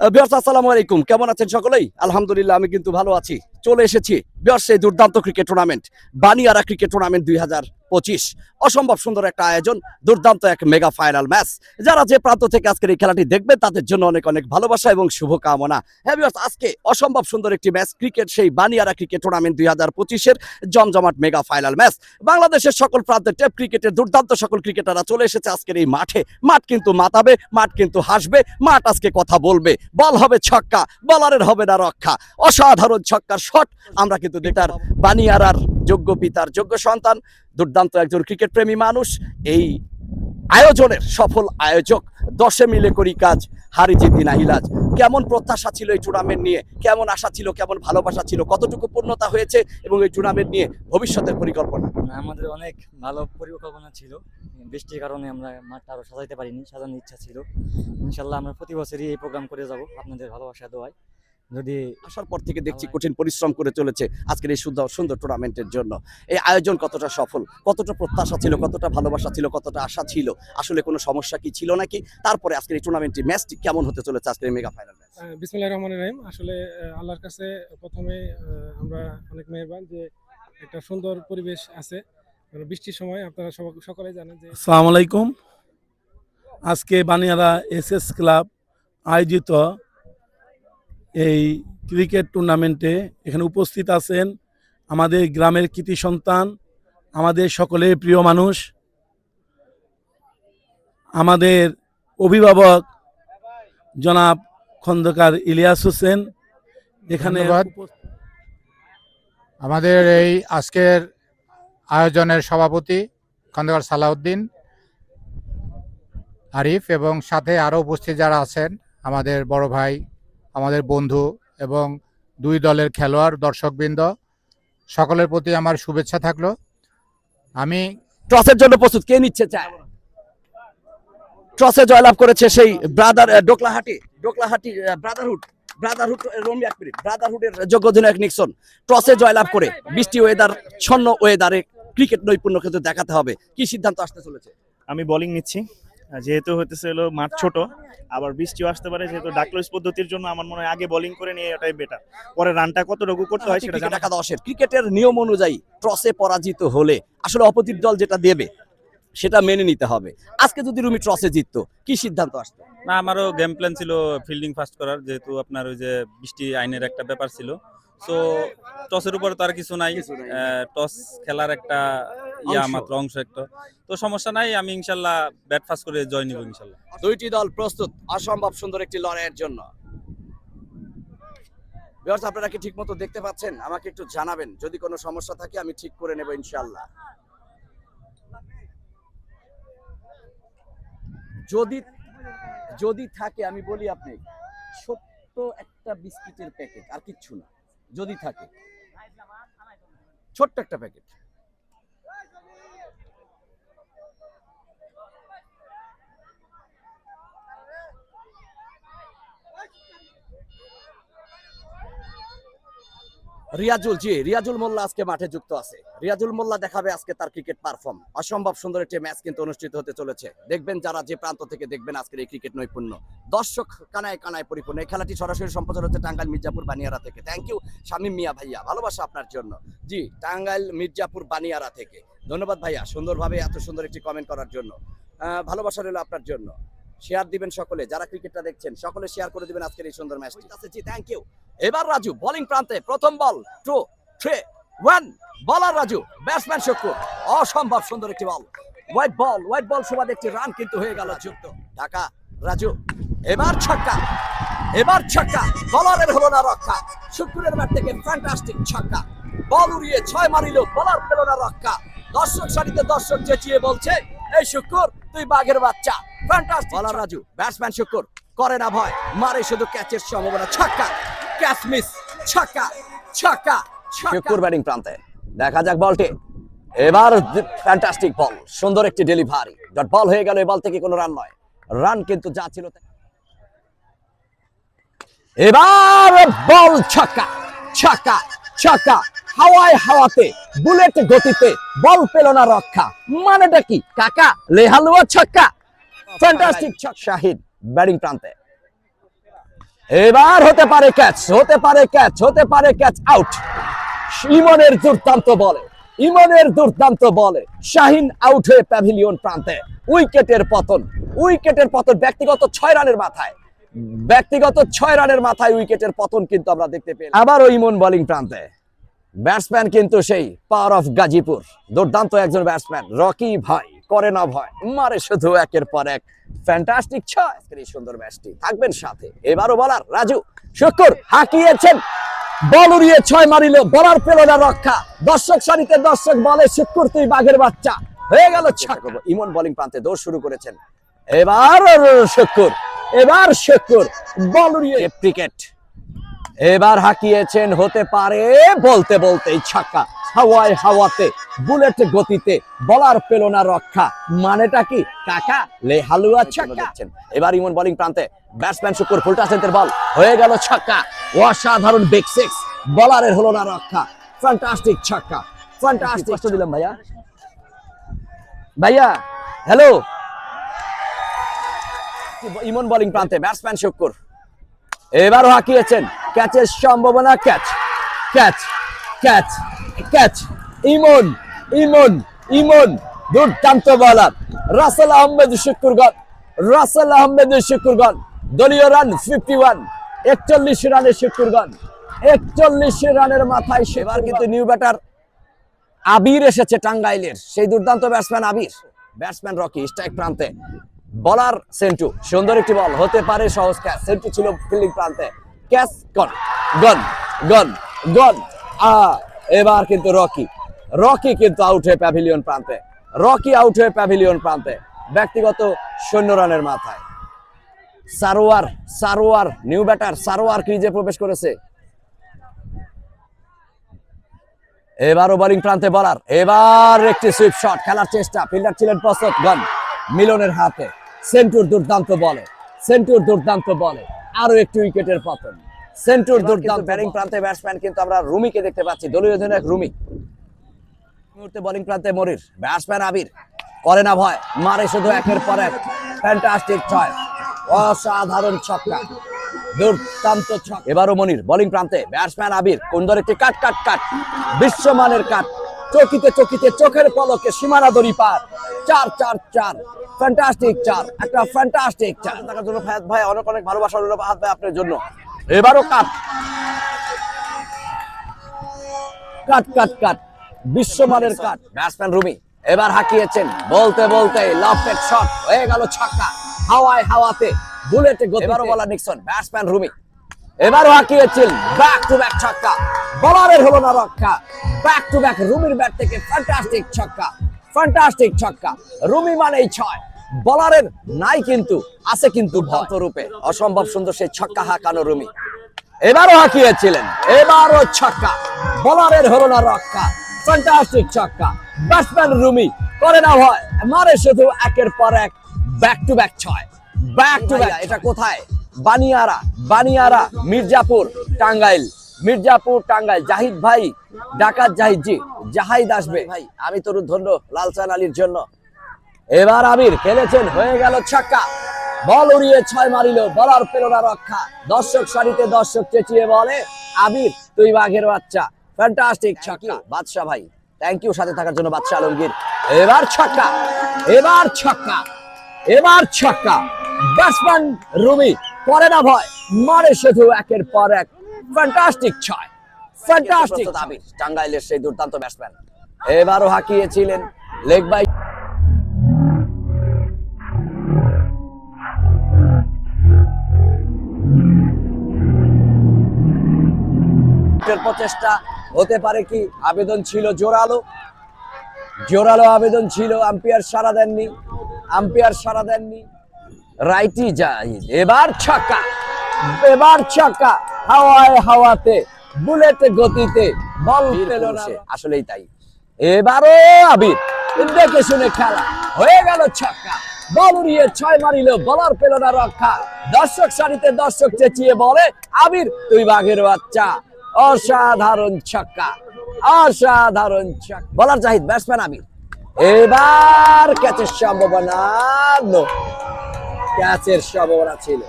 বিয়ার্স আসসালামু আলাইকুম। কেমন আছেন সকলেই? আলহামদুলিল্লাহ আমি কিন্তু ভালো আছি। চলে এসেছি বিয়ার্স দুর্দান্ত cricket tournament Baniara cricket tournament দুই পঁচিশ। অসম্ভব সুন্দর একটা আয়োজন, দুর্দান্ত এক মেগা ফাইনাল ম্যাচ যারা যে প্রান্ত থেকে আজকের এই খেলাটি দেখবে, তাদের জন্য অনেক অনেক ভালোবাসা এবং শুভকামনা। হ্যাঁ আজকে অসম্ভব সুন্দর একটি ম্যাচ ক্রিকেট সেই বানিয়ারা ক্রিকেট টুর্নামেন্ট দুই হাজার পঁচিশের জমজমাট মেগা ফাইনাল ম্যাচ বাংলাদেশের সকল প্রান্তে টেপ ক্রিকেটের দুর্দান্ত সকল ক্রিকেটাররা চলে এসেছে আজকের এই মাঠে। মাঠ কিন্তু মাতাবে, মাঠ কিন্তু হাসবে, মাঠ আজকে কথা বলবে। বল হবে ছক্কা বলারের হবে না রক্ষা। অসাধারণ ছক্কার শট। আমরা কিন্তু দেখার বানিয়ারার যোগ্য পিতার যোগ্য সন্তান দুর্দান্ত একজন ক্রিকেট প্রেমী মানুষ। এই আয়োজনের সফল আয়োজক দশে মিলে করি কাজ হারি জিতি না ইলাজ কেমন প্রত্যাশা ছিল এই টুর্নামেন্ট নিয়ে? কেমন আশা ছিল? কেমন ভালোবাসা ছিল? কতটুকু পূর্ণতা হয়েছে? এবং এই টুর্নামেন্ট নিয়ে ভবিষ্যতের পরিকল্পনা? আমাদের অনেক ভালো পরিকল্পনা ছিল। বৃষ্টির কারণে আমরা মাঠটা আরও সাজাইতে পারিনি সাজানোর ইচ্ছা ছিল। ইনশাল্লাহ আমরা প্রতি বছরই এই প্রোগ্রাম করে যাব। আপনাদের ভালোবাসা দোয়ায়। যদি আসার পর থেকে দেখছি কঠিন পরিশ্রম করে চলেছে আজকের এই সুন্দর সুন্দর টুর্নামেন্টের জন্য। এই আয়োজন কতটা সফল? কতটা প্রত্যাশা ছিল? কতটা ভালোবাসা ছিল? কতটা আশা ছিল? আসলে কোনো সমস্যা কি ছিল নাকি? তারপরে আজকের এই টুর্নামেন্টটি ম্যাচটি কেমন হতে চলেছে আজকের মেগা ফাইনাল বিসমুল্লাহ রহমান রহিম। আসলে আল্লাহর কাছে প্রথমে আমরা অনেক মেহরবান যে একটা সুন্দর পরিবেশ আছে। বৃষ্টির সময় আপনারা সব- সকলেই জানেন যে আসসালামু আলাইকুম। আজকে বানিয়ারা এসএস ক্লাব আয়োজিত এই ক্রিকেট টুর্নামেন্টে এখানে উপস্থিত আছেন আমাদের গ্রামের কৃতি সন্তান আমাদের সকলের প্রিয় মানুষ আমাদের অভিভাবক জনাব খন্দকার ইলিয়াস হোসেন। এখানে আমাদের এই আজকের আয়োজনের সভাপতি খন্দকার সালাউদ্দিন আরিফ এবং সাথে আরও উপস্থিত যারা আছেন আমাদের বড় ভাই আমাদের বন্ধু এবং দুই দলের খেলোয়াড় দর্শকবৃন্দ সকলের প্রতি আমার শুভেচ্ছা থাকল। আমি টসের জন্য প্রস্তুত। কে নিচ্ছে চায়? টসে জয়লাভ করেছে সেই brother Doklahati Doklahati brotherhood brotherhood Romi এক মিনিট ব্রাদারহুডের যোগ্য অধিনায়ক নিক্সন। টসে জয়লাভ করে বৃষ্টি ওয়েদার ছন্ন ওয়েদারে ক্রিকেট নৈপুণ্য কিন্তু দেখাতে হবে। কি সিদ্ধান্ত আসতে চলেছে? আমি বোলিং নিচ্ছি। যেহেতু হতেছে হলো মাঠ ছোট আবার বৃষ্টিও আসতে পারে যেহেতু ডাকলোস পদ্ধতির জন্য আমার মনে হয় আগে বোলিং করে নিয়ে এটাই বেটার পরে রানটা কতটুকু করতে হয় সেটা ক্রিকেট জানা একাদশের ক্রিকেটের নিয়ম অনুযায়ী টসে পরাজিত হলে আসলে অপোজিট দল যেটা দেবে সেটা মেনে নিতে হবে। আজকে যদি রুমি টসে জিততো কি সিদ্ধান্ত আসতো? না আমারও গেম প্ল্যান ছিল ফিল্ডিং ফার্স্ট করার যেহেতু আপনার ওই যে বৃষ্টি আইনের একটা ব্যাপার ছিল। সো টসের উপরে তো আর কিছু নাই। টস খেলার একটা ইয়া। মাত্র অংশ একটা। তো সমস্যা নাই আমি ইনশাল্লাহ ব্যাট ফার্স্ট করে জয় নিব ইনশাল্লাহ। দুইটি দল প্রস্তুত অসম্ভব সুন্দর একটি লড়াইয়ের জন্য। ভিউয়ার্স আপনারা কি ঠিকমতো দেখতে পাচ্ছেন? আমাকে একটু জানাবেন। যদি কোনো সমস্যা থাকে আমি ঠিক করে নেব ইনশাআল্লাহ যদি যদি থাকে আমি বলি আপনি ছোট্ট একটা বিস্কিটের প্যাকেট আর কিচ্ছু না। যদি থাকে। ছোট্ট একটা প্যাকেট। রিয়াজুল, জি, রিয়াজুল মোল্লা আজকে মাঠে যুক্ত আছে। রিয়াজুল মোল্লা দেখাবে আজকে তার ক্রিকেট পারফর্ম অসম্ভব সুন্দর একটি ম্যাচ কিন্তু অনুষ্ঠিত হতে চলেছে। দেখবেন যারা যে প্রান্ত থেকে দেখবেন আজকের এই ক্রিকেট নৈপুণ্য। দর্শক কানায় কানায় পরিপূর্ণ। এই খেলাটি সরাসরি সম্প্রচার হচ্ছে টাঙ্গাইল মির্জাপুর বানিয়ারা থেকে। থ্যাংক ইউ শামীম মিয়া ভাইয়া। ভালোবাসা আপনার জন্য। জি, টাঙ্গাইল মির্জাপুর বানিয়ারা থেকে। ধন্যবাদ ভাইয়া সুন্দরভাবে এত সুন্দর একটি কমেন্ট করার জন্য। ভালোবাসা রইল আপনার জন্য। শেয়ার দিবেন সকলে যারা ক্রিকেটটা দেখছেন সকলে শেয়ার করে দিবেন আজকের এই সুন্দর ম্যাচটি। আছে জি থ্যাংক ইউ এবার রাজু বোলিং প্রান্তে প্রথম বল টু থ্রি ওয়ান বলার রাজু ব্যাটসম্যান শুক্কুর অসম্ভব সুন্দর একটি বল হোয়াইট বল হোয়াইট বল সুবাদ একটি রান কিন্তু হয়ে গেল যুক্ত। ঢাকা রাজু এবার ছক্কা এবার ছক্কা বলারের হলো না রক্ষা। শুক্কুরের ব্যাট থেকে ফ্যান্টাস্টিক ছক্কা। বল উড়িয়ে ছয় মারিল বলার পেল না রক্ষা। দর্শক সারিতে দর্শক চেঁচিয়ে বলছে এই শুক্কুর তুই বাঘের বাচ্চা। ফ্যান্টাস্টিক বলার রাজু ব্যাটসম্যান শুক্কুর করে না ভয়। মারে শুধু ক্যাচের সম্ভাবনা ছক্কা। ক্যাচ মিস ছক্কা ছক্কা শুক্কুর ব্যাটিং প্রান্তে। দেখা যাক বলটি। এবার ফ্যান্টাস্টিক বল সুন্দর একটি ডেলিভারি ডট বল হয়ে গেল এই বল থেকে কোনো রান নয়। রান কিন্তু যা ছিল এবার বল ছক্কা ছক্কা ছক্কা। হাওয়ায় হাওয়াতে, বুলেট গতিতে, বল পেল না রক্ষা। মানেটা কি? কাকা, লেহালুয়া ছক্কা। ফ্যান্টাস্টিক ছক শাহিদ ব্যাটিং প্রান্তে। এবার হতে পারে ক্যাচ হতে পারে ক্যাচ হতে পারে ক্যাচ আউট ইমনের দুর্দান্ত বলে, ইমনের দুর্দান্ত বলে, শাহিন আউট হয়ে প্যাভিলিয়ন প্রান্তে। উইকেটের পতন উইকেটের পতন ব্যক্তিগত ছয় রানের মাথায়। ব্যক্তিগত ছয় রানের মাথায় উইকেটের পতন কিন্তু আমরা দেখতে পেলাম। আবারও ইমন বোলিং প্রান্তে। ব্যাটসম্যান কিন্তু সেই পাওয়ার অফ গাজীপুর। দুর্দান্ত একজন ব্যাটসম্যান, রকি ভাই, করে না ভয়, মারে শুধু একের পর এক। ফ্যান্টাস্টিক ছয়। এই সুন্দর ম্যাচটি। থাকবেন সাথে। এবারও বলার রাজু। শুকুর হাঁকিয়েছেন। বল উড়িয়ে ছয় মারিল। বলার পেল না রক্ষা। দর্শক সারিতে দর্শক বলে শুকুর তুই বাঘের বাচ্চা। হয়ে গেল ইমন বোলিং প্রান্তে দৌড় শুরু করেছেন। এবার শুকুর এবার শুকুর বল উড়িয়ে। ক্রিকেট এবার হাঁকিয়েছেন হতে পারে বলতে বলতেই ছাক্কা। হাওয়ায় হাওয়াতে বুলেট গতিতে বলার পেল না রক্ষা। মানেটা কি? কাকা লে হালুয়া ছাক্কা। এবার ইমন বোলিং প্রান্তে ব্যাটসম্যান শুকুর ফুলটা সেন্টার বল হয়ে গেল ছাক্কা। অসাধারণ বিগ সিক্স বলারের হলো না রক্ষা। ফ্যান্টাস্টিক ছাক্কা। ফ্যান্টাস্টিক কষ্ট দিলাম ভাইয়া। ভাইয়া হ্যালো ইমন বোলিং প্রান্তে ব্যাটসম্যান শুকুর এবারও হাঁকিয়েছেন। ক্যাচের সম্ভাবনা, catch catch catch catch. Emon Emon Emon, দুর্দান্ত বলার রাসেল আহমেদ শুকুরগঞ্জ রাসেল আহমেদ শুকুরগঞ্জ দলীয় রান ফিফটি ওয়ান একচল্লিশ রানের শুকুরগঞ্জ একচল্লিশ রানের মাথায় সেবার কিন্তু নিউ ব্যাটার আবির এসেছে টাঙ্গাইলের। সেই দুর্দান্ত batsman Abir. Batsman Rocky strike প্রান্তে। বলার সেন্টু, সুন্দর একটি বল, হতে পারে সহজ ক্যাচ। সেন্টু ছিল ফিল্ডিং প্রান্তে। Catch gone gone gone gone আ, এবার কিন্তু রকি। রকি কিন্তু আউট হয়ে প্যাভিলিয়ন প্রান্তে। রকি আউট হয়ে প্যাভিলিয়ন প্রান্তে। ব্যক্তিগত শূন্য রানের মাথায়। সারোয়ার সারোয়ার নিউ ব্যাটার সারোয়ার ক্রিজে প্রবেশ করেছে? এবারও বোলিং প্রান্তে বলার। এবার একটি সুইপ শট খেলার চেষ্টা। ফিল্ডার ছিলেন প্রসদ গন মিলনের হাতে। সেন্টুর দুর্দান্ত বলে সেন্টুর দুর্দান্ত বলে আরও একটি উইকেটের পতন। সেন্টুর দুর্দান্ত ব্যাটিং প্রান্তে ব্যাটসম্যান কিন্তু আমরা রুমিকে দেখতে পাচ্ছি দলীয় অধিনায়ক রুমি। মুহূর্তে বোলিং প্রান্তে মরির ব্যাটসম্যান আবির। করে না ভয় মারে শুধু একের পর এক। ফ্যান্টাস্টিক ছয়। অসাধারণ ছক্কা। দুর্দান্ত ছক এবারও মনির বোলিং প্রান্তে ব্যাটসম্যান আবির। কুন্দর একটি কাট কাট কাট। বিশ্বমানের কাট। চকিতে চকিতে চোখের পলকে সীমানা দড়ি পার। চার চার চার। ফ্যান্টাস্টিক চার। একটা ফ্যান্টাস্টিক চার। থাকার জন্য ফায়াদ ভাই অনেক অনেক ভালোবাসা রইল ফাহাদ ভাই আপনার জন্য। এবারও কাট। Cut cut cut. বিশ্বমানের কাট। ব্যাটসম্যান রুমি এবার হাঁকিয়েছেন। বলতে বলতে লফটেড শট হয়ে গেল ছক্কা। হাওয়ায় হাওয়াতে বুলেটে গতি এবারও বলা নিক্সন ব্যাটসম্যান রুমি এবারও হাঁকিয়েছেন ব্যাক টু ব্যাক ছক্কা। বলারের হলো না রক্ষা। ব্যাক টু ব্যাক রুমির ব্যাট থেকে ফ্যান্টাস্টিক ছক্কা। ফ্যান্টাস্টিক ছক্কা। রুমি মানেই ছয়। বলারের নাই কিন্তু আছে কিন্তু ভক্ত রূপে অসম্ভব সুন্দর সেই ছক্কা হাঁকানো রুমি। এবারও হাঁকিয়েছিলেন এবারও ছক্কা। বলারের হলো না রক্ষা। ফ্যান্টাস্টিক ছক্কা। ব্যাটসম্যান রুমি করে না ভয়। মারে শুধু একের পর এক। ব্যাক টু ব্যাক ছয়। ব্যাক টু ব্যাক এটা কোথায়? বানিয়ারা বানিয়ারা, মির্জাপুর, টাঙ্গাইল। মির্জাপুর, টাঙ্গাইল। জাহিদ ভাই, ডাকাত জাহিদ জি জাহিদ আসবে। ভাই, আমি তরুণ ধন্য লালচান আলীর জন্য। এবার আবির খেলেছেন, হয়ে গেল ছক্কা। বল উড়িয়ে ছয় মারিল, বলার না রক্ষা। দর্শক সারিতে দর্শক চেঁচিয়ে বলে আবির তুই বাঘের বাচ্চা। ফ্যান্টাস্টিক ছক্কা। বাদশা ভাই থ্যাংক ইউ সাথে থাকার জন্য বাদশা আলমগীর। এবার ছক্কা। এবার ছক্কা। এবার ছক্কা। ব্যাটসম্যান রুমি। করে না ভয়, মারে শুধু একের পর এক। ফ্যান্টাস্টিক ছয়। ফ্যান্টাস্টিক আবির টাঙ্গাইলের সেই দুর্দান্ত ব্যাটসম্যান এবারও হাঁকিয়েছিলেন লেগ বাই প্রচেষ্টা হতে পারে কি? আবেদন ছিল জোরালো। জোরালো আবেদন ছিল, আম্পায়ার সারা দেননি। আম্পায়ার সারা দেননি। রাইটি জাহিদ এবার ছক্কা এবার ছক্কা হাওয়ায় হাওয়াতে বুলেট গতিতে বল পেল না। আসলেই তাই। এবারও আবির দেখে শুনে খেলা হয়ে গেল ছক্কা। বল উড়িয়ে ছয় মারিল বলার পেল না রক্ষা। দর্শক সারিতে দর্শক চেঁচিয়ে বলে আবির তুই বাঘের বাচ্চা। অসাধারণ ছক্কা অসাধারণ ছক্কা। বলার জাহিদ ব্যাটসম্যান আবির। এবার ক্যাচের সম্ভাবনা। ক্যাচের সম্ভাবনা ছিল।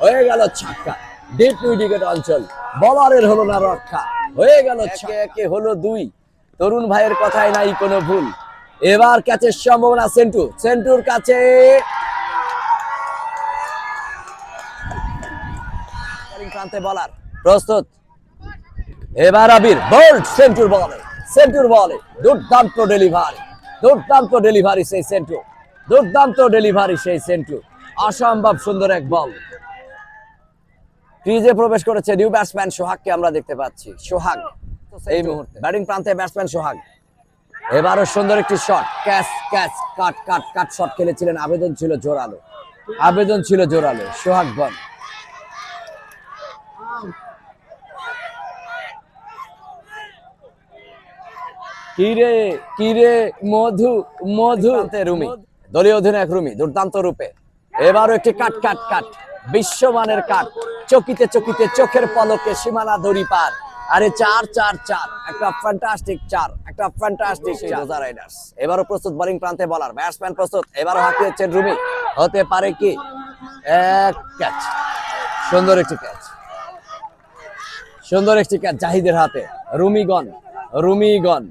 হয়ে গেল ছক্কা। ডিপ উইকেট অঞ্চল। বলারের হলো না রক্ষা। হয়ে গেল একে হলো দুই। তরুণ ভাইয়ের কথায় নাই কোনো ভুল। এবার ক্যাচের সম্ভাবনা সেন্টু। সেন্টুর কাছে। প্রান্তে বলার। প্রস্তুত। এবার আবির। বোল্ড সেন্টুর বলে। সেন্টুর বলে। দুর্দান্ত ডেলিভারি। দুর্দান্ত ডেলিভারি সেই সেন্টু। দুর্দান্ত ডেলিভারি সেই সেন্টু। অসম্ভব সুন্দর এক বল। ক্রিজে প্রবেশ করেছে নিউ ব্যাটসম্যান সোহাগকে আমরা দেখতে পাচ্ছি। সোহাগ এই মুহূর্তে। ব্যাটিং প্রান্তে ব্যাটসম্যান সোহাগ। এবারও সুন্দর একটি shot. Catch catch cut cut cut shot খেলেছিলেন। আবেদন ছিল জোরালো। আবেদন ছিল জোরালো। সোহাগ বল। কিরে কিরে মধু মধু। রুমি। দলীয় অধিনায়ক রুমি দুর্দান্ত রূপে। এবারও একটি কাট কাট কাট। বিশ্বমানের কাট। চকিতে চকিতে চোখের পলকে সীমানা দড়ি পার। আরে চার চার চার। একটা ফ্যান্টাস্টিক চার একটা ফ্যান্টাস্টিক রোজা রাইডার্স এবারও প্রস্তুত বোলিং প্রান্তে বলার ব্যাটসম্যান প্রস্তুত। এবারও হাঁকিয়েছেন রুমি হতে পারে কি? এক ক্যাচ সুন্দর একটি ক্যাচ সুন্দর একটি ক্যাচ জাহিদের হাতে। রুমিগন রুমিগন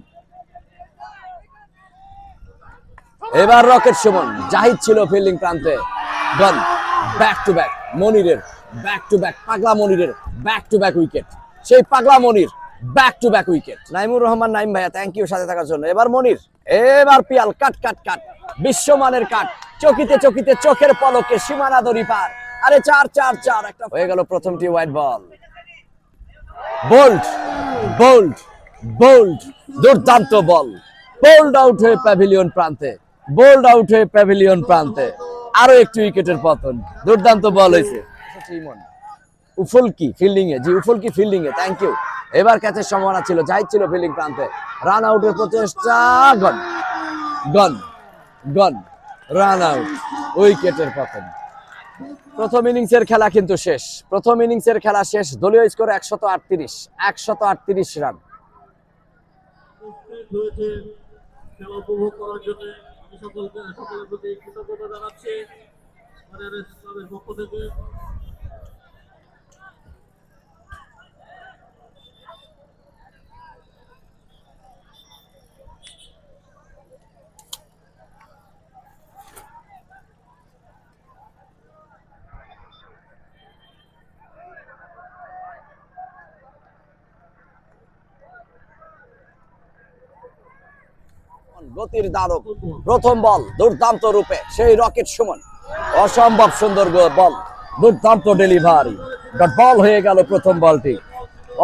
এবার রকেট সুমন। জাহিদ ছিল ফিল্ডিং প্রান্তে। গন ব্যাক টু ব্যাক মনিরের ব্যাক টু ব্যাক পাগলা মনিরের ব্যাক টু ব্যাক উইকেট সেই পাগলা Monir back to back wicket Naimur Rahman Naim ভাইয়া থ্যাংক ইউ সাথে থাকার জন্য। এবার মনির এবার পিয়াল কাট কাট কাট। বিশ্বমানের কাট। চকিতে চকিতে চোখের পলকে সীমানা দড়ি পার। আরে চার চার চার একটা হয়ে গেল প্রথমটি white ball bowled bowled bowled দুর্দান্ত বল বোল্ড আউট হয়ে প্যাভিলিয়ন প্রান্তে। বোল্ড আউট হয়ে প্যাভিলিয়ন প্রান্তে। আরও একটি উইকেটের পতন। দুর্দান্ত বল হয়েছে। উফুলকি ফিল্ডিং এ? জি উফুলকি ফিল্ডিং এ? থ্যাংক ইউ এবার ক্যাচের সম্ভাবনা ছিল, যাই ছিল ফিল্ডিং প্রান্তে। রান আউটের প্রচেষ্টা gone gone gone run out উইকেটের পতন। প্রথম ইনিংসের খেলা কিন্তু শেষ। প্রথম ইনিংসের খেলা শেষ। দলীয় স্কোর একশত আটত্রিশ। একশত আটত্রিশ রান। সকলকে সকলের প্রতি কৃতজ্ঞতা জানাচ্ছি। আমাদের ক্লাবের পক্ষ থেকে গতির দানব প্রথম বল দুর্দান্ত রূপে সেই রকেট সুমন। অসম্ভব সুন্দর বল দুর্দান্ত ডেলিভারি। ডট বল হয়ে গেল প্রথম বলটি।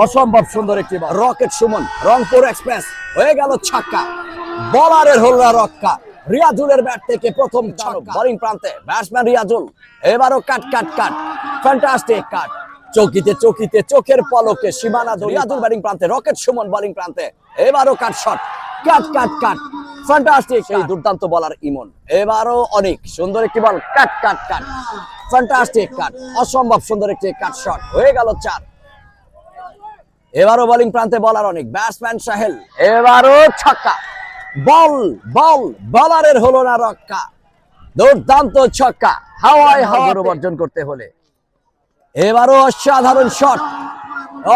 অসম্ভব সুন্দর একটি ball. Rocket Suman Rangpur express হয়ে গেল ছক্কা। বলারের হল্লা রক্ষা রিয়াজুলের ব্যাট থেকে প্রথম বোলিং প্রান্তে ব্যাটসম্যান রিয়াজুল। এবারও কাট কাট কাট। ফ্যান্টাস্টিক কাট। চকিতে চকিতে চোখের পলকে সীমানা ধরে রিয়াজুল ব্যাটিং প্রান্তে রকেট সুমন বোলিং প্রান্তে। এবারও কাট শট কাট কাট কাট। ফ্যান্টাস্টিক সেই দুর্দান্ত বলার ইমন। এবারও অনেক সুন্দর একটি বল কাট কাট কাট। ফ্যান্টাস্টিক কাট অসম্ভব সুন্দর একটি কাট শট। হয়ে গেল চার। এবারও বোলিং প্রান্তে বলার অনেক। ব্যাটসম্যান সাহেল এবারও ছক্কা। বল বল বলারের হলো না রক্ষা দুর্দান্ত ছক্কা। হাওয়ায় হাওয়ার বর্জন করতে হলে। এবারও অসাধারণ শট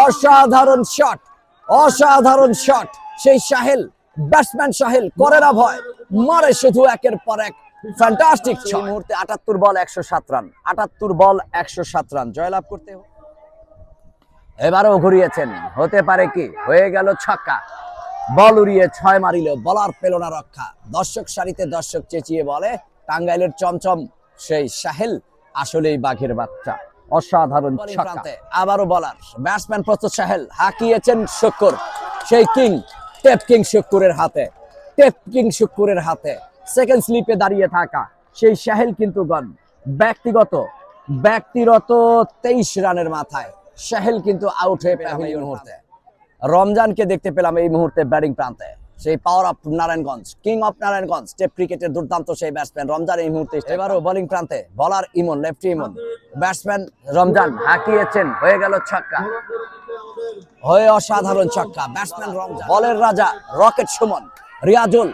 অসাধারণ শট অসাধারণ শট সেই সাহেল ব্যাটসম্যান সাহেল, করে না ভয়, মারে শুধু একের পর এক। ফ্যান্টাস্টিক এই মুহূর্তে আটাত্তর বল, একশো সাত রান। আটাত্তর বল, একশো সাত রান। জয়লাভ করতে। এবারও ঘুরিয়েছেন। হতে পারে কি? হয়ে গেল ছক্কা। বল উড়িয়ে ছয় মারিল। বলার পেল না রক্ষা। দর্শক সারিতে দর্শক চেঁচিয়ে বলে, টাঙ্গাইলের চমচম সেই সাহেল, আসলেই বাঘের বাচ্চা। অসাধারণ ছক্কা। আবারও বলার ব্যাটসম্যান প্রস্তুত সাহেল হাঁকিয়েছেন শক্কর। সেই কিং টেপ কিং শক্করের হাতে টেপ কিং শক্করের হাতে সেকেন্ড স্লিপে দাঁড়িয়ে থাকা সেই সাহেল কিন্তু গন ব্যক্তিগত ব্যক্তিগত তেইশ রানের মাথায় সাহেল কিন্তু আউট হয়ে পেলাম এই মুহূর্তে। রমজানকে দেখতে পেলাম এই মুহূর্তে ব্যাটিং প্রান্তে। সেই power of Narayanganj king of Narayanganj tape ক্রিকেটের দুর্দান্ত সেই ব্যাটসম্যান রমজান এই মুহূর্তে এবারও বোলিং প্রান্তে bowler Emon left Emon. Batsman Ramzan হাঁকিয়েছেন হয়ে গেল ছক্কা। হয়ে অসাধারণ ছক্কা ব্যাটসম্যান রমজান। বলের রাজা রকেট সুমন রিয়াজুল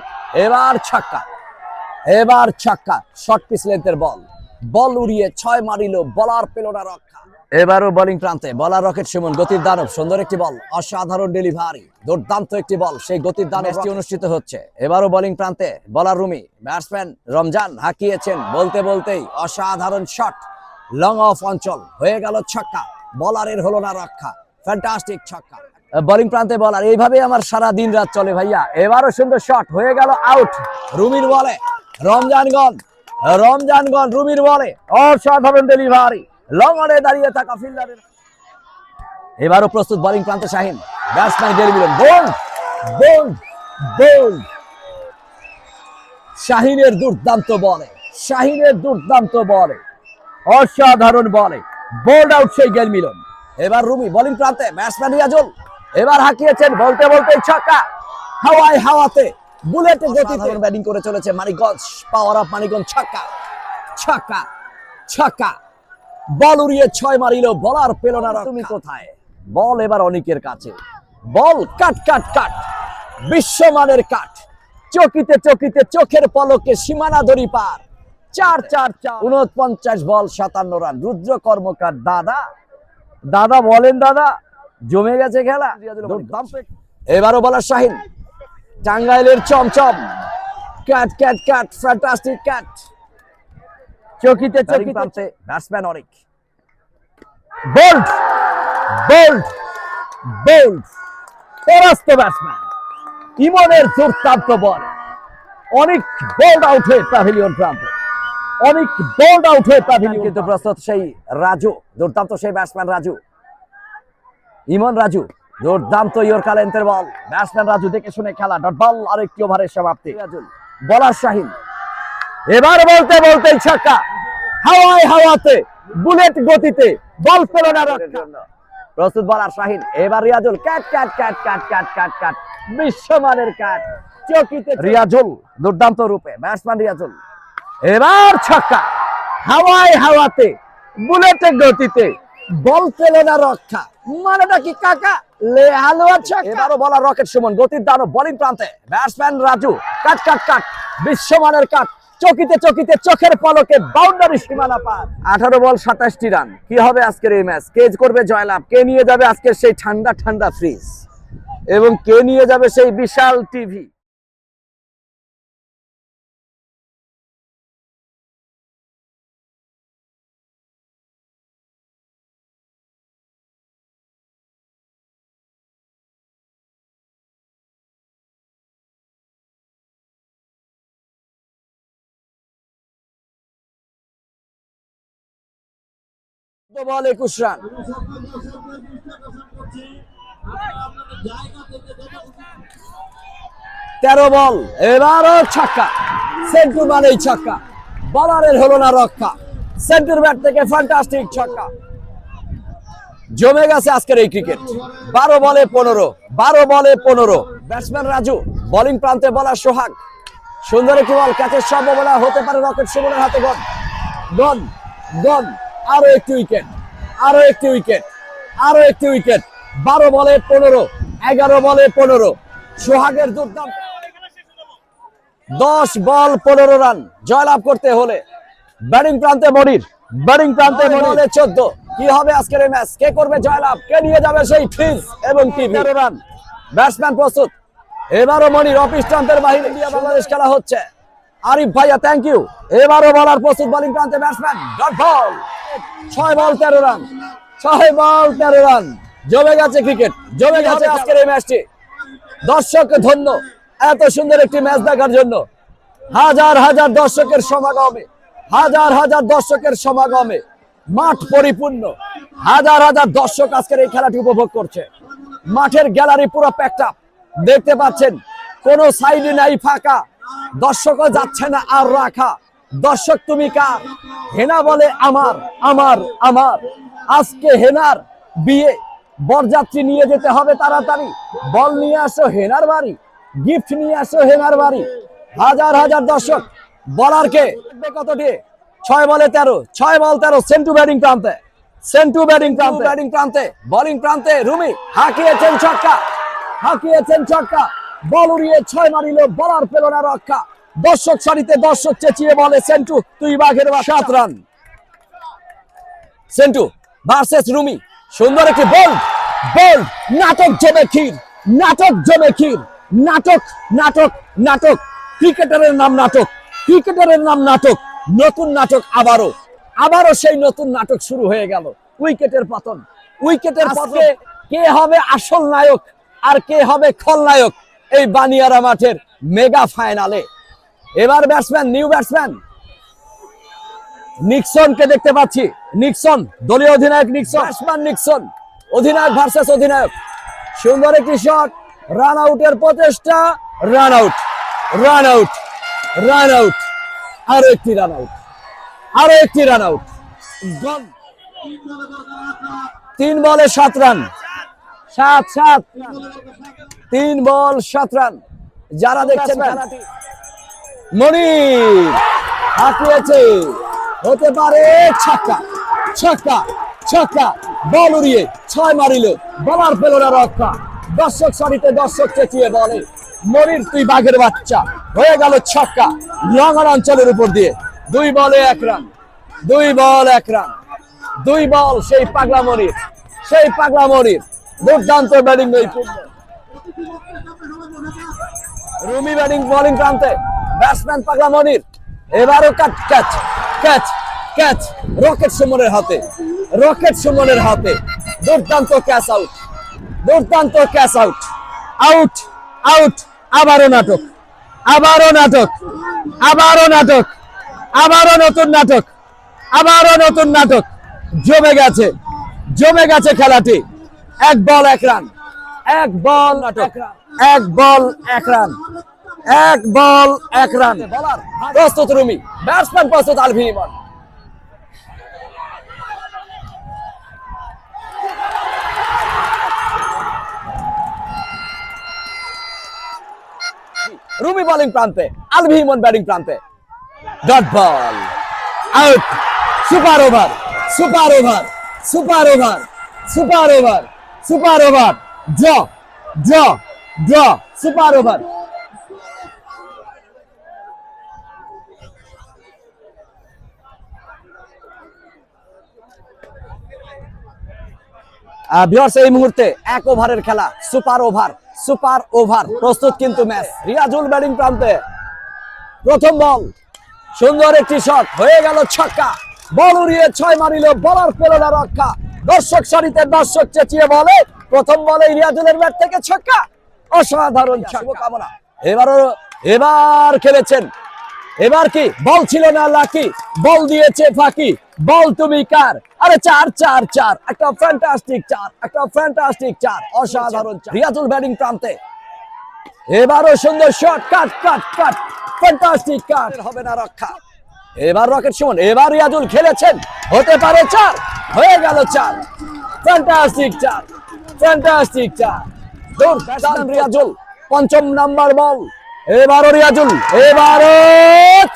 এবার ছক্কা। এবার ছক্কা শর্ট পিস লেন্থের বল বল উড়িয়ে ছয় মারিল বলার পেল না রক্ষা। এবারও বোলিং প্রান্তে বলার রকেট সুমন গতির দানব সুন্দর একটি বল অসাধারণ ডেলিভারি দুর্দান্ত একটি বল সেই গতির দানবটি অনুষ্ঠিত হচ্ছে। এবারও বোলিং প্রান্তে বলার রুমি ব্যাটসম্যান রমজান হাঁকিয়েছেন বলতে বলতেই অসাধারণ শট লং অফ অঞ্চল হয়ে গেল ছক্কা বলারের হলো না রক্ষা ফ্যান্টাস্টিক ছক্কা। বোলিং প্রান্তে বলার এইভাবে আমার সারা দিন রাত চলে ভাইয়া। এবারও সুন্দর শট হয়ে গেল আউট রুমির বলে রমজানগঞ্জ রমজানগঞ্জ রুমির বলে অসাধারণ ডেলিভারি লং দাঁড়িয়ে থাকা ফিল্ডারের এবারও প্রস্তুত বোলিং শাহিন। ব্যাটসম্যান বোল্ড শাহিনের দুর্দান্ত বলে শাহিনের দুর্দান্ত বলে অসাধারণ বলে বোল্ড আউট সেই গেল মিলন। এবার রুমি বোলিং প্রান্তে ব্যাটসম্যান রিয়াজুল। এবার হাঁকিয়েছেন বলতে বলতে ছক্কা। হাওয়ায় হাওয়াতে বুলেটে গতিতে। ব্যাটিং করে চলেছে মানিকগঞ্জ। পাওয়ার অফ মানিকগঞ্জ, ছক্কা। ছক্কা ছক্কা। বল উড়িয়ে ছয় মারিল বলার পেল না তুমি কোথায়? বল এবার অনেকের কাছে। বল কাট কাট কাট। বিশ্বমানের কাট চকিতে চকিতে চোখের পলকে সীমানা দড়ি পার। চার চার চার। উনপঞ্চাশ বল সাতান্ন রান। রুদ্র কর্মকার দাদা। দাদা বলেন দাদা জমে গেছে খেলা। এবারও বলার শাহিন। টাঙ্গাইলের chamcham. Catch catch catch fantastic catch চকিতে চকিতে ব্যাটসম্যান অনেক। বোল্ড বোল্ড বোল্ড পরাস্ত ব্যাটসম্যান। ইমনের দুর্দান্ত বল। অনেক বোল্ড আউট হয়ে প্যাভিলিয়ন প্রান্তে অনেক বোল্ড আউট হয়ে প্যাভিলিয়ন কিন্তু প্রস্তুত সেই রাজু দুর্দান্ত সেই ব্যাটসম্যান রাজু। ইমন রাজু দুর্দান্ত ইয়র্কা লেন্থের বল। ব্যাটসম্যান রাজু দেখে শুনে খেলা। ডট বল আরেকটি ওভারের সমাপ্তি। বলার শাহিন। এবার বলতে বলতে ছক্কা হাওয়ায় হাওয়াতে বুলেট গতিতে বল পেল না রক্ষা। প্রস্তুত বলার শাহিন এবার Riyazul catch catch catch catch catch catch catch বিশ্বমানের চকিতে রিয়াজুল দুর্দান্ত রূপে ব্যাটসম্যান রিয়াজুল। এবার ছক্কা হাওয়ায় হাওয়াতে বুলেটে গতিতে বল পেল না রক্ষা। মানেটা কি কাকা? লে হালুয়া ছক্কা। এবারও বলার রকেট সুমন গতির দানব বোলিং প্রান্তে। Batsman Raju cut cut cut বিশ্বমানের কাট। চকিতে চকিতে চোখের পলকে বাউন্ডারি সীমানা পার। আঠারো বল সাতাশটি রান। কি হবে আজকের এই ম্যাচ কেজ করবে জয়লাভ? কে নিয়ে যাবে আজকের সেই ঠান্ডা ঠান্ডা ফ্রিজ এবং কে নিয়ে যাবে সেই বিশাল টিভি তেরো বল, এবারও ছক্কা। সেন্টু মানেই ছক্কা। বলারের হলো না রক্ষা। সেন্টুর ব্যাট থেকে ফ্যান্টাস্টিক ছক্কা। জমে গেছে আজকের এই ক্রিকেট বারো বলে পনেরো, বারো বলে পনেরো। ব্যাটসম্যান রাজু বোলিং প্রান্তে বলা সোহাগ। সুন্দর একটি বল ক্যাচের সম্ভাবনা হতে পারে রকেট সুমনের হাতে, গন। গন গন। আরও একটি উইকেট আরও একটি উইকেট আরও একটি উইকেট। বারো বলে পনেরো এগারো বলে পনেরো। সোহাগের দুর্দান্ত। দশ বল পনেরো রান জয়লাভ করতে হলে। ব্যাটিং প্রান্তে মনির ব্যাটিং প্রান্তে মনিরে। চোদ্দ। কি হবে আজকের এই ম্যাচ? কে করবে জয়লাভ? কে নিয়ে যাবে সেই ফ্রিজ এবং টিভি? রান। ব্যাটসম্যান প্রস্তুত। এবারও মনির অফিস প্রান্তের বাহিরে বাংলাদেশ খেলা হচ্ছে। আরিফ ভাইয়া থ্যাংক ইউ এবারও বলার প্রস্তুত বোলিং প্রান্তে ব্যাটসম্যান ডট বল ছয় বল তেরো রান ছয় বল তেরো রান জমে গেছে ক্রিকেট জমে গেছে আজকের এই ম্যাচটি দর্শক ধন্য এত সুন্দর একটি ম্যাচ দেখার জন্য। হাজার হাজার দর্শকের সমাগমে হাজার হাজার দর্শকের সমাগমে মাঠ পরিপূর্ণ। হাজার হাজার দর্শক আজকের এই খেলাটি উপভোগ করছে। মাঠের গ্যালারি পুরো প্যাকড আপ দেখতে পাচ্ছেন কোনো সাইডে নাই ফাঁকা। দর্শকও যাচ্ছে না আর রাখা। দর্শক তুমি কার হেনা বলে আমার আমার আমার। আজকে হেনার বিয়ে। বরযাত্রী নিয়ে যেতে হবে তাড়াতাড়ি। বল নিয়ে আসো হেনার বাড়ি। গিফট নিয়ে আসো হেনার বাড়ি। হাজার হাজার দর্শক। বলারকে কতটি ছয় বলে তেরো। ছয় বল তেরো। সেন্টু ব্যাটিং প্রান্তে। সেন্টু ব্যাটিং প্রান্তে। ব্যাটিং প্রান্তে। বোলিং প্রান্তে। রুমি হাঁকিয়েছেন ছক্কা। হাঁকিয়েছেন ছক্কা। বল উড়িয়ে ছয় মারিল বলার পেল না রক্ষা। দর্শক সারিতে দর্শক চেঁচিয়ে বলে সেন্টু তুই বাঘের বা সাত রান। সেন্টু ভার্সেস রুমি সুন্দর একটি বল। বল নাটক জমে ক্ষীর নাটক জমে ক্ষীর। নাটক নাটক নাটক। ক্রিকেটারের নাম নাটক ক্রিকেটারের নাম নাটক নতুন নাটক আবারও। আবারও সেই নতুন নাটক শুরু হয়ে গেল। উইকেটের পতন। উইকেটের পতনে কে হবে আসল নায়ক আর কে হবে খলনায়ক এই বানিয়ারা মাঠের মেগা ফাইনালে। এবার ব্যাটসম্যান নিউ ব্যাটসম্যান নিক্সনকে দেখতে পাচ্ছি। নিক্সন, দলীয় অধিনায়ক নিক্সন। ব্যাটসম্যান নিক্সন, অধিনায়ক ভার্সেস অধিনায়ক। সুন্দর একটি শট রান আউটের প্রচেষ্টা run out run out run out আরও একটি রান আউট আরও একটি রান আউট তিন বলে সাত রান সাত সাত। তিন বল সাত রান। যারা দেখছেন খেলাটি মনির হাঁকিয়েছে হতে পারে ছক্কা ছক্কা ছক্কা। বল উড়িয়ে ছয় মারিল বলার পেল না রক্ষা। দর্শক সারিতে দর্শক চেঁচিয়ে বলে মনির তুই বাঘের বাচ্চা। হয়ে গেল ছক্কা লঙ্গন অঞ্চলের উপর দিয়ে। দুই বলে এক রান দুই বল এক রান। দুই বল সেই পাগলা মনির সেই পাগলা মনির। দুর্দান্ত ব্যাটিং রুমি ব্যাটিং, বোলিং প্রান্তে। ব্যাটসম্যান পাগলা মনির। এবারও cut catch catch catch. Rocket সুমনের হাতে, রকেট সুমনের হাতে। দুর্দান্ত ক্যাচ আউট, দুর্দান্ত ক্যাচ আউট। আউট আউট, আবারও নাটক আবারও নাটক আবারও নাটক, আবারও নতুন নাটক, আবারও নতুন নাটক। জমে গেছে জমে গেছে খেলাটি। এক বল, এক রান। এক বল এক বল, এক রান। এক বল, এক রান। প্রস্তুত রুমি। ব্যাটসম্যান প্রস্তুত আলভি ইমন। রুমি বোলিং প্রান্তে, আলভি ইমন ব্যাটিং প্রান্তে। Dot ball out super over super over super over super over super over draw draw draw super over. Viewers এই মুহূর্তে এক ওভারের খেলা, সুপার ওভার সুপার ওভার, প্রস্তুত কিন্তু ম্যাচ। রিয়াজুল ব্যাটিং প্রান্তে প্রথম বল, সুন্দর একটি শট হয়ে গেল ছক্কা। বল উড়িয়ে ছয় মারিল বলার পেল না রক্ষা। দর্শক সারিতে দর্শক চেঁচিয়ে বলে প্রথম বলে রিয়াজুলের ব্যাট থেকে ছক্কা। অসাধারণ শুভকামনা। এবারও এবার খেলেছেন। এবার কি? বল ছিল না লাকি। বল দিয়েছে ফাঁকি। বল তুমি কার? আরে চার চার চার। একটা ফ্যান্টাস্টিক চার একটা ফ্যান্টাস্টিক চার। অসাধারণ চার। রিয়াজুল ব্যাটিং প্রান্তে। এবারও সুন্দর শট কাট কাট কাট ফ্যান্টাস্টিক কাট হবে না রক্ষা। এবার রকেট সুমন। এবার রিয়াজুল খেলেছেন। হতে পারে চার। হয়ে গেল চার। ফ্যান্টাস্টিক চার। ফ্যান্টাস্টিক চার। ব্যাটসম্যান রিয়াজুল। পঞ্চম নাম্বার বল। এবারও রিয়াজুল, এবারও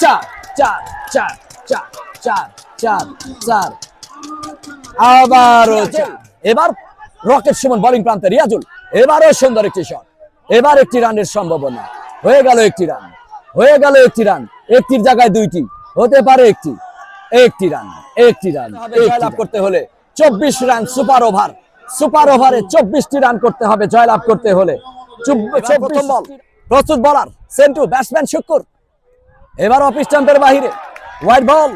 চার। চার চার চার চার চার চার। আবারও চার। এবার রকেট সুমন বোলিং প্রান্তে, রিয়াজুল। এবারও সুন্দর একটি শট এবার একটি রানের সম্ভাবনা। হয়ে গেল একটি রান হয়ে গেল একটি রান একটির জায়গায় দুইটি। হতে পারে একটি। একটি রান একটি রান জয়লাভ করতে হলে। চব্বিশ রান সুপার ওভার সুপার ওভারে চব্বিশটি রান করতে হবে জয়লাভ করতে হলে। প্রথম বল প্রস্তুত বলার সেন্টু ব্যাটসম্যান শুক্কুর। এবার অফ স্টাম্পের বাহিরে হোয়াইট বল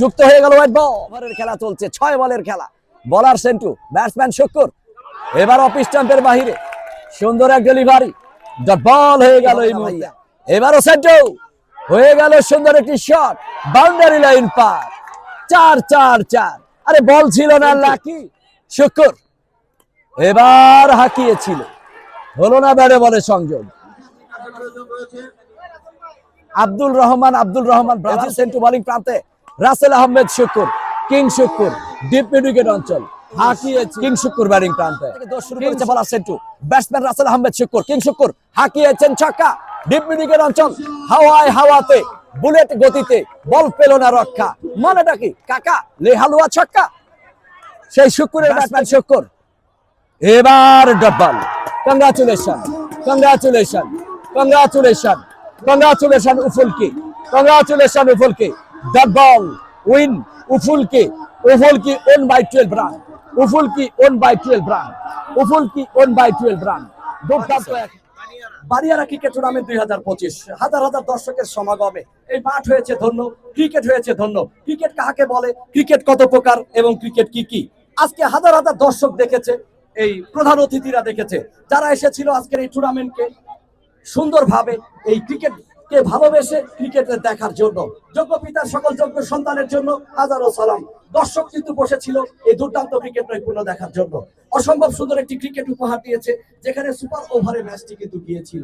যুক্ত হয়ে গেল হোয়াইট বল ওভারের খেলা চলছে ছয় বলের খেলা। বলার সেন্টু ব্যাটসম্যান শুক্কুর। এবার অফ স্টাম্পের বাহিরে সুন্দর এক ডেলিভারি ডট বল হয়ে গেল এই মুহূর্তে। এবারও সেন্টু হয়ে গেল সুন্দর একটি শট বাউন্ডারি লাইন পার। চার চার চার। আরে বল ছিল না লাকি? শুক্কুর এবার হাঁকিয়েছিল। হলো না ব্যাটে বলে সংযোগ? আব্দুল রহমান আব্দুল রহমান ব্রাজিল সেন্টু বোলিং প্রান্তে। Rasel Ahmed Shukur king Shukur deep mid wicket অঞ্চল। হাঁকিয়েছে কিং শুকুর ব্যাটিং প্রান্তে। Bowler Sentu? Batsman Rasel Ahmed Shukur king Shukur হাঁকিয়েছেন ছক্কা। ডিপ মিড অঞ্চল হাওয়ায় হাওয়াতে। বুলেট গতিতে বল পেল না রক্ষা। মানেটা কি? কাকা লেহালুয়া ছক্কা? সেই শুকুরের ব্যাটসম্যান শুকুর। এবার double congratulation congratulation congratulation congratulation উফুলকি congratulation উফুলকি। ডট বল উইন উফুলকি উফুলকি ওন বাই টুয়েলভ রান উফুল কি ওন বাই টুয়েলভ রান উফুল কি ওন বাই টুয়েলভ রান দুর্দান্ত এক বারিয়ারা ক্রিকেট টুর্নামেন্ট দুই হাজার পঁচিশ। হাজার হাজার দর্শকের সমাগমে এই মাঠ হয়েছে ধন্য, ক্রিকেট হয়েছে ধন্য। ক্রিকেট কাহাকে বলে? ক্রিকেট কত প্রকার এবং ক্রিকেট কি কি? আজকে হাজার হাজার দর্শক দেখেছে, এই প্রধান অতিথিরা দেখেছে। যারা এসেছিল আজকের এই টুর্নামেন্টকে সুন্দরভাবে এই ক্রিকেটকে ভালোবেসে ক্রিকেটের দেখার জন্য, যোগ্য পিতার সকল যোগ্য সন্তানের জন্য হাজারো সালাম। দর্শক কিন্তু বসেছিল এই দুর্দান্ত ক্রিকেট নৈপুণ্য দেখার জন্য। অসম্ভব সুন্দর একটি ক্রিকেট উপহার দিয়েছে, যেখানে সুপার ওভারে ম্যাচটি কিন্তু গিয়েছিল।